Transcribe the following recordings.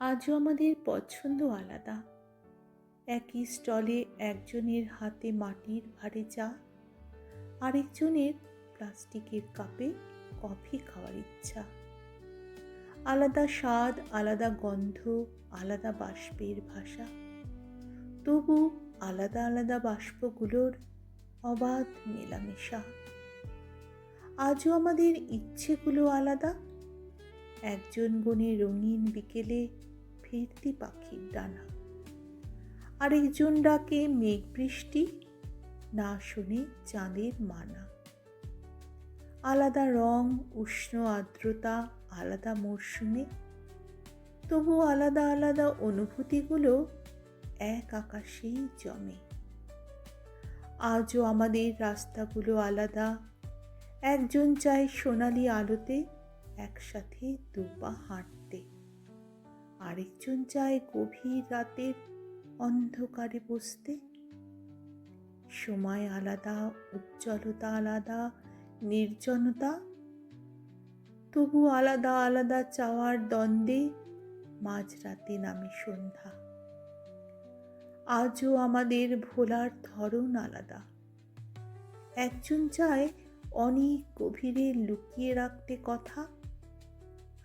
আজও আমাদের পছন্দ আলাদা। একই স্টলে একজনের হাতে মাটির ভারে চা, আরেকজনের প্লাস্টিকের কাপে কফি খাওয়ার ইচ্ছা। আলাদা স্বাদ, আলাদা গন্ধ, আলাদা বাষ্পের ভাষা। তবু আলাদা আলাদা বাষ্পগুলোর অবাধ মেলামেশা। আজও আমাদের ইচ্ছেগুলো আলাদা একজন গণে রঙিন বিকেলে ফিরতি পাখির ডানা। আরেকজন ডাকে মেঘ বৃষ্টি, না শুনে চাঁদের মানা। আলাদা রং, উষ্ণ আর্দ্রতা, আলাদা মরশুমে। তবু আলাদা আলাদা অনুভূতিগুলো এক আকাশেই জমে। আজও আমাদের রাস্তাগুলো আলাদা। একজন চায় সোনালি আলোতে একসাথে দুপা হাঁটতে। আরেকজন চায় গভীর রাতের অন্ধকারে বসতে। সময় আলাদা, উজ্জ্বলতা আলাদা, নির্জনতা। তবু আলাদা আলাদা চাওয়ার দ্বন্দ্বে মাঝরাতে নামে সন্ধ্যা। আজও আমাদের ভোলার ধরন আলাদা। একজন চায় অনেক গভীরে লুকিয়ে রাখতে কথা।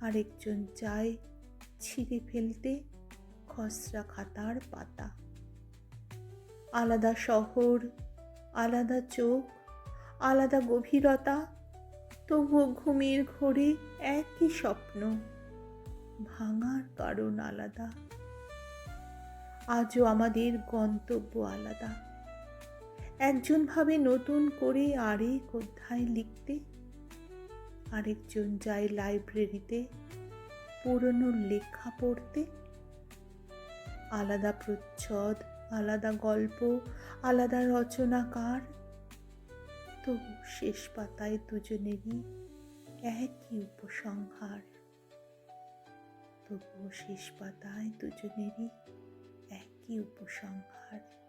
আরেকজন চায় ছিঁড়ে ফেলতে খসড়া খাতার পাতা। আলাদা শহর, আলাদা চোখ, আলাদা গভীরতা, তবুও ঘুমের ঘোরে একই স্বপ্ন, ভাঙার কারণ আলাদা। আজও আমাদের গন্তব্য আলাদা। একজন ভাবে নতুন করে আরেক অধ্যায় লিখতে আরেকজন যায় লাইব্রেরিতে পুরনো লেখা পড়তে। আলাদা প্রচ্ছদ, আলাদা গল্প, আলাদা রচনাকার। তবু শেষ পাতায় দুজনেরই একই উপসংহার। তবুও শেষ পাতায় দুজনেরই একই উপসংহার।